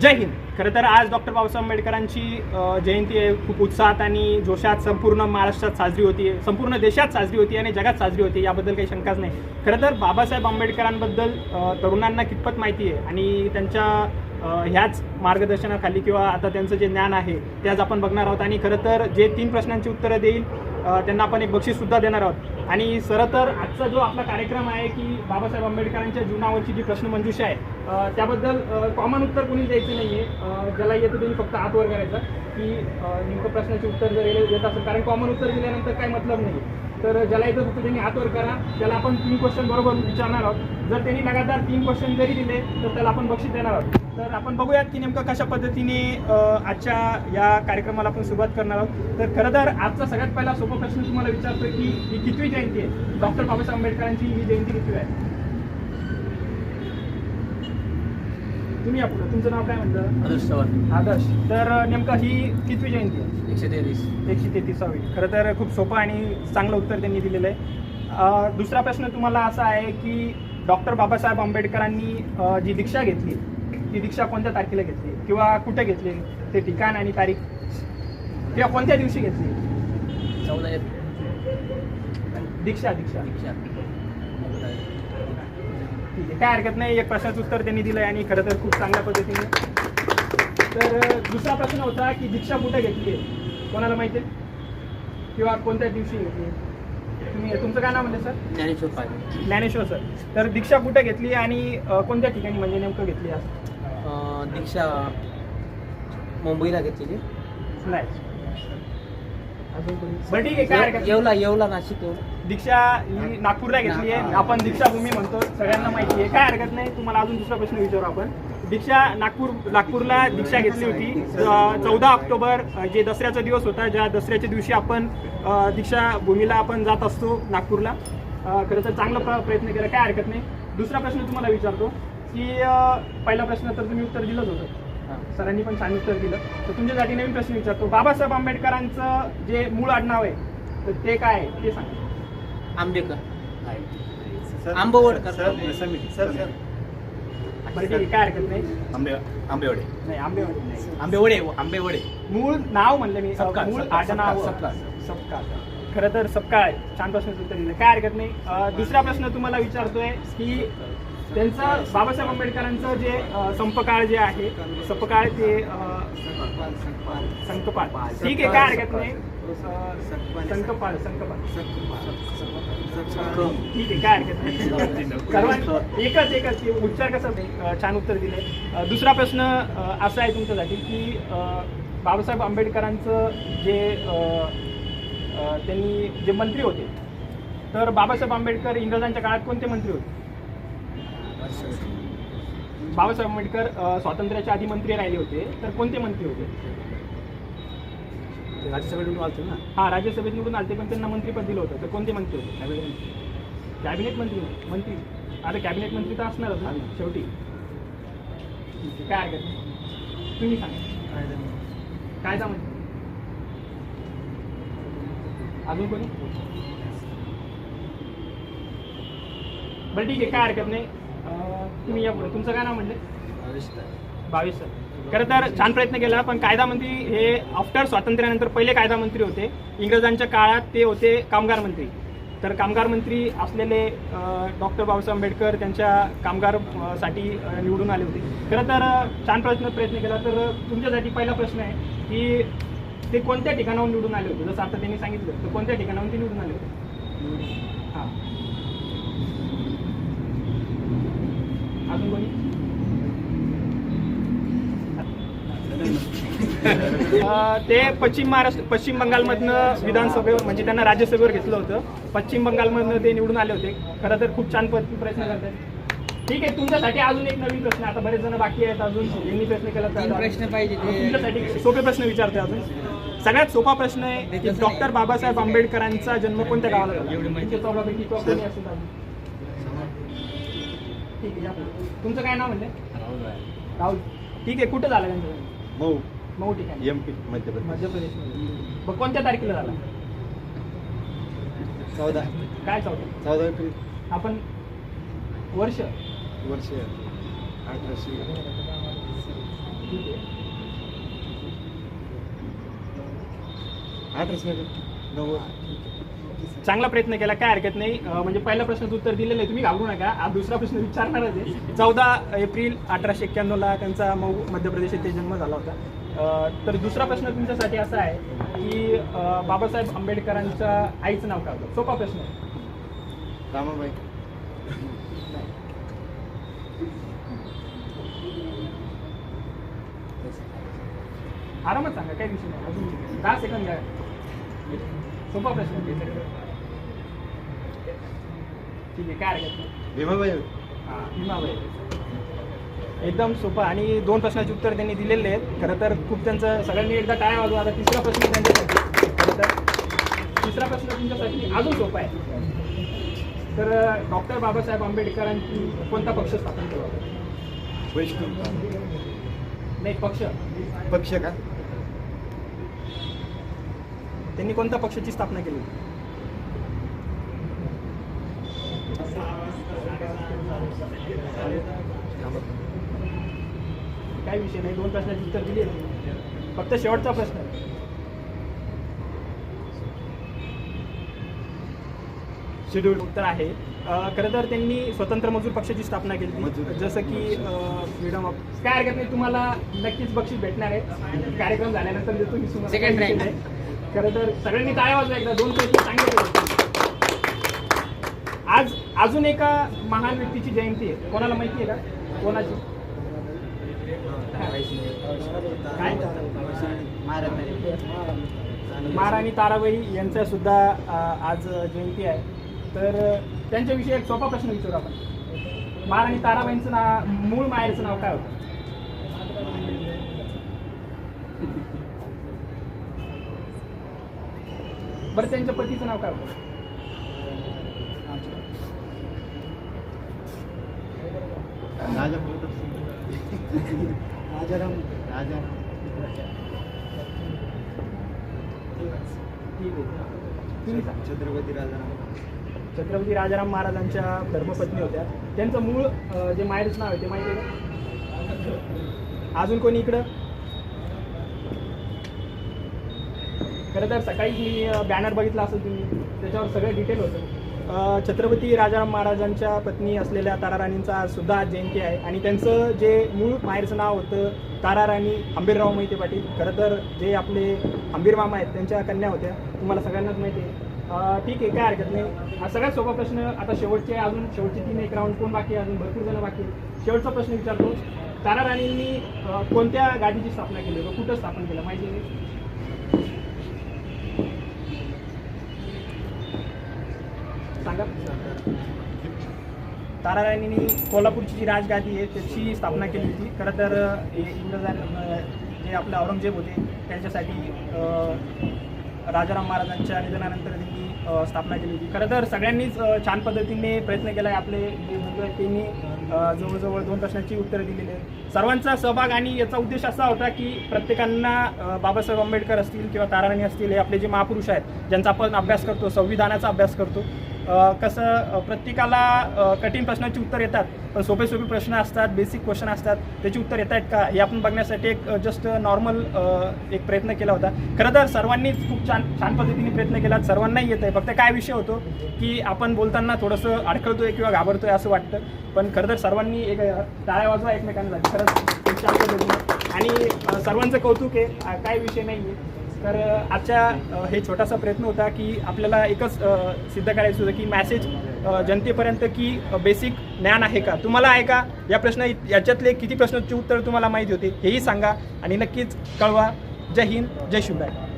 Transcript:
जय हिंद. खरं तर आज डॉक्टर बाबासाहेब आंबेडकरांची जयंती आहे. खूप उत्साहात आणि जोशात संपूर्ण महाराष्ट्रात साजरी होती. संपूर्ण देशात साजरी होती आणि जगात साजरी होती. याबद्दल काही शंकाच नाही. खरं तर बाबासाहेब आंबेडकरांबद्दल तरुणांना कितपत माहिती आहे आणि त्यांच्या ह्याच मार्गदर्शनाखाली किंवा आता त्यांचं जे ज्ञान आहे ते आज आपण बघणार आहोत. आणि खरं तर जे तीन प्रश्नांची उत्तरं देईल त्यांना आपण एक बक्षीससुद्धा देणार आहोत. आणि सरळ तर आजचा जो आपला कार्यक्रम आहे की बाबासाहेब आंबेडकरांच्या जीवनावरची जी प्रश्नमंजुषा आहे त्याबद्दल कॉमन उत्तर कोणी द्यायचं नाही आहे ज्याला येतं त्यांनी फक्त आतवर करायचं की नेमकं प्रश्नाचे उत्तर जर येत असेल. कारण कॉमन उत्तर दिल्यानंतर काही मतलब नाही. तर ज्याला येतं फक्त त्यांनी आतवर करा. त्याला आपण तीन क्वेश्चन बरोबर विचारणार आहोत. जर त्यांनी लगातार तीन क्वेश्चन जरी दिले तर त्याला आपण बक्षीस देणार आहोत. तर आपण बघूयात की नेमकं कशा पद्धतीने आजच्या या कार्यक्रमाला आपण सुरुवात करणार आहोत. तर खरं तर आजचा सगळ्यात पहिला सोपा प्रश्न तुम्हाला विचारतोय की ही कितवी जयंती आहे? डॉक्टर बाबासाहेब आंबेडकरांची ही जयंती कितवी आहे? तुम्ही या पुढे. तुमचं नाव काय म्हणतं आदर्श चव्हाण. आदर्श. तर नेमकं ही कितवी जयंती आहे? एकशे तेहतीस. एकशे तेहतीसावी. खरं तर खूप सोपं आणि चांगलं उत्तर त्यांनी दिलेलं आहे. दुसरा प्रश्न तुम्हाला असा आहे की डॉक्टर बाबासाहेब आंबेडकरांनी जी दीक्षा घेतली ती दीक्षा कोणत्या तारखेला घेतली? किंवा कुठे घेतली? ते ठिकाण आणि तारीख? किंवा कोणत्या दिवशी घेतली? चौदा दीक्षा दीक्षा. दीक्षा. ठीक आहे. काय हरकत नाही. एक प्रश्नाचं उत्तर त्यांनी दिलं आणि खरं तर खूप चांगल्या पद्धतीने. तर दुसरा प्रश्न होता की दीक्षा कुठे घेतली? आहे कोणाला माहिती आहे? किंवा कोणत्या दिवशी घेतली? तुम्ही तुमचं काय नाव म्हणलं सर? ज्ञानेश्वर ज्ञानेश्वर सर. तर दीक्षा कुठे घेतली आणि कोणत्या ठिकाणी म्हणजे नेमकं घेतली आज? अं, दीक्षा मुंबईला घेतलेली. नाही. बरं ठीक आहे काय हरकत नाही. येवला येवला नाशिक येवला दीक्षा ही नागपूरला घेतली आहे. आपण दीक्षाभूमी म्हणतो सगळ्यांना माहिती आहे. काय हरकत नाही तुम्हाला अजून दुसरा प्रश्न विचारू आपण. दीक्षा नागपूर नागपूरला दीक्षा घेतली होती. चौदा ऑक्टोबर अ, जे दसऱ्याचा दिवस होता ज्या दसऱ्याच्या दिवशी आपण अ, दीक्षाभूमीला आपण जात असतो नागपूरला. अ, खरं तर चांगला प्र- प्रयत्न केला. काय हरकत नाही. दुसरा प्रश्न तुम्हाला विचारतो. की पहिला प्रश्न तर तुम्ही उत्तर दिलंच होतं. सरांनी पण छान उत्तर दिलं. तर तुमच्यासाठी नवीन प्रश्न विचारतो. बाबासाहेब आंबेडकरांचं जे मूळ आडनाव आहे तर ते काय आहे? ते सांगा. आंबेकर आंबवडकर. बरं ठीक आहे. काय हरकत नाही? आंबे आंबेवडे. नाही आंबेवाडी नाही. आंबेवडे आंबेवडे. मूळ नाव म्हणलं मी. मूळ आडनाव. सपकाळ. सपकाळ. खरं तर सपकाळ छान प्रश्न उत्तर दिलं. काय हरकत नाही. अं, दुसरा प्रश्न तुम्हाला विचारतोय की त्यांचं बाबासाहेब आंबेडकरांचं जे संपकाळ जे आहे सपकाळ ते संकपाळ ठीक आहे काय हरकत नाही. संकपाळ संकपाळ ठीक आहे काय हरकत नाही. सर्वां एकच एकच उच्चार कसं छान उत्तर दिले. दुसरा प्रश्न असा आहे तुमच्यासाठी की बाबासाहेब आंबेडकरांचं जे त्यांनी जे मंत्री होते तर बाबासाहेब आंबेडकर इंग्रजांच्या काळात कोणते मंत्री होते? बाबासाहेब आंबेडकर स्वातंत्र्याच्या आधी मंत्री राहिले होते. तर कोणते मंत्री होते? राज्यसभेत आलतो ना. हा राज्यसभेत निवडून आलते पण त्यांना मंत्रीपद दिलं होतं. तर कोणते मंत्री होते? कॅबिनेट मंत्री. मंत्री आता कॅबिनेट मंत्री तर असणारच ना शेवटी. काय हरकत नाही. तुम्ही सांगा. कायदा मंत्री अजून कोणी? बरं ठीक आहे काय हरकत नाही. तुम्ही या पुढे. तुमचं काय नाव म्हणलं? बावीस सर खरं तर छान प्रयत्न केला पण कायदा मंत्री हे आफ्टर स्वातंत्र्यानंतर पहिले कायदा मंत्री होते. इंग्रजांच्या काळात ते होते कामगार मंत्री. तर कामगार मंत्री असलेले डॉक्टर बाबासाहेब आंबेडकर त्यांच्या कामगारसाठी निवडून आले होते. खरं तर छान प्रयत्न प्रयत्न केला. तर तुमच्यासाठी पहिला प्रश्न आहे की ते कोणत्या ठिकाणाहून निवडून आले होते? जसं आता त्यांनी सांगितलं तर कोणत्या ठिकाणाहून ते निवडून आले होते? हां. अजून कोणी अ, ते पश्चिम महाराष्ट्र पश्चिम बंगालमधनं विधानसभेवर म्हणजे त्यांना राज्यसभेवर घेतलं होतं. पश्चिम बंगालमधनं ते निवडून आले होते. खरं तर खूप छान प्रयत्न करतात ठीक आहे तुमच्यासाठी अजून एक नवीन प्रश्न. आता बरेच जण बाकी आहेत अजून. यांनी प्रश्न केला प्रश्न पाहिजे. तुमच्यासाठी सोपे प्रश्न विचारते अजून. सगळ्यात सोपा प्रश्न आहे की डॉक्टर बाबासाहेब आंबेडकरांचा जन्म कोणत्या गावाला झाला. ठीक आहे तुमचं काय नाव म्हणले? राहुल ठीक आहे कुठं झालं त्यांचं? मऊ. मऊ ठीक आहे पी मध्य मध्य प्रदेश. मध्ये मग कोणत्या तारखेला झाला? चौदा. काय चौदा? चौदा एप्रिल. आपण वर्ष? वर्ष. अठराशे. ठीक आहे अठराशे नव्वद. चांगला प्रयत्न केला काय हरकत नाही. म्हणजे पहिल्या प्रश्नाचं उत्तर दिलेलं आहे तुम्ही घाबरू नका. आज दुसरा प्रश्न विचारणारच आहे. चौदा एप्रिल अठराशे एक्क्याण्णवला त्यांचा मऊ मध्य प्रदेश येथे जन्म झाला होता. तर दुसरा प्रश्न तुमच्यासाठी असा आहे की बाबासाहेब आंबेडकरांच्या आईचं नाव काय होतं? सोपा प्रश्न आहे. रामाबाई. आरामात सांगा काही विषय नाही. अजून दहा सेकंद घ्या. सोपा प्रश्न. ठीक आहे काय हरकत भीमाबाई हा, भीमाबाई. एकदम सोपं. आणि दोन प्रश्नाचे उत्तर त्यांनी दिलेले आहेत. खरं तर खूप त्यांचं सगळ्यांनी एकदा टाळ्या वाजवा. आता तिसरा प्रश्न त्यांच्यासाठी. खरं तर तिसरा प्रश्न तुमच्यासाठी अजून सोपा आहे. तर डॉक्टर बाबासाहेब आंबेडकरांची कोणता पक्ष स्थापन केला? वैष्णव. नाही पक्ष. पक्ष का? त्यांनी कोणत्या पक्षाची स्थापना केली? काही विषय नाही दोन प्रश्नाची उत्तर दिली. फक्त शेवटचा प्रश्न आहे. शेड्यूल उत्तर आहे अं, खरं तर त्यांनी स्वतंत्र मजूर पक्षाची स्थापना केली जसं की फ्रीडम ऑफ काय हरकत नाही तुम्हाला नक्कीच बक्षीस भेटणार आहे कार्यक्रम झाल्यानंतर देतो मी rank. नाही. खरं तर सगळ्यांनी काय वाजवा एकदा? दोन प्रश्न चांगले आज अजून एका महान व्यक्तीची जयंती आहे. कोणाला माहिती आहे का? कोणाची? काय? महाराणी ताराबाई यांचा सुद्धा आज जयंती आहे. तर त्यांच्याविषयी एक सोपा प्रश्न विचारू आपण. महाराणी ताराबाईंचं नाव मूळ माहेरचं नाव काय होतं? बरं त्यांच्या पतीचं नाव काय होतं? राजा राजाराम. राजा ठीक आहे तुम्ही सांगा. छत्रपती राजाराम. छत्रपती राजाराम महाराजांच्या धर्मपत्नी होत्या. त्यांचं मूळ जे माहेरचं नाव आहे ते माहिती आहे अजून कोणी इकडं? खरं तर सकाळीच मी बॅनर बघितला असेल तुम्ही त्याच्यावर सगळं डिटेल होतं. छत्रपती राजाराम महाराजांच्या पत्नी असलेल्या ताराराणींचा आज सुद्धा आज जयंती आहे. आणि त्यांचं जे मूळ माहेरचं नाव होतं ताराराणी आंबीरराव मोहिते पाटील खरं तर जे आपले आंबीर मामा आहेत त्यांच्या कन्या होत्या तुम्हाला सगळ्यांनाच माहिती आहे. ठीक आहे काय हरकत नाही. सगळ्यात सोपा प्रश्न आता शेवटचे अजून शेवटचे तीन एक राऊंड कोण बाकी अजून? भरपूर जण बाकी शेवटचा प्रश्न विचारतो. तारा राणींनी कोणत्या गाडीची स्थापना केली होती? कुठं स्थापन केलं? माहिती आहे सांगा ताराराणींनी कोल्हापूरची जी राजगादी आहे त्याची स्थापना केली होती. खरं तर हे इंग्रजां जे आपले औरंगजेब होते त्यांच्यासाठी राजाराम महाराजांच्या निधनानंतर त्यांनी स्थापना केली होती. खरं तर सगळ्यांनीच छान पद्धतीने प्रयत्न केला आहे आपले त्यांनी जवळजवळ दोन प्रश्नांची उत्तरं दिलेली आहेत. सर्वांचा सहभाग आणि याचा उद्देश असा होता की प्रत्येकांना बाबासाहेब आंबेडकर असतील किंवा ताराराणी असतील हे आपले जे महापुरुष आहेत ज्यांचा आपण अभ्यास करतो संविधानाचा अभ्यास करतो कसं प्रत्येकाला कठीण प्रश्नांची उत्तर येतात पण सोपे सोपे प्रश्न असतात बेसिक क्वेश्चन असतात त्याची उत्तर येत आहेत का? हे आपण बघण्यासाठी एक जस्ट नॉर्मल एक प्रयत्न केला होता. खरं तर सर्वांनीच खूप छान छान पद्धतीने प्रयत्न केला सर्वांनाही येत आहे. फक्त काय विषय होतो की आपण बोलताना थोडंसं अडखळतोय किंवा घाबरतोय असं वाटतं पण खरं तर सर्वांनी एक टाळ्या वाजवा एकमेकांना. खरंच छान पद्धतीने. आणि सर्वांचं कौतुक आहे काय विषय नाही आहे तर आजच्या हे छोटासा प्रयत्न होता की आपल्याला एकच सिद्ध करायचं होतं की मॅसेज जनतेपर्यंत की बेसिक ज्ञान आहे का? तुम्हाला आहे का? या प्रश्न याच्यातले किती प्रश्नांची उत्तर तुम्हाला माहिती होते हेही सांगा आणि नक्कीच कळवा. जय हिंद जय शिवराय.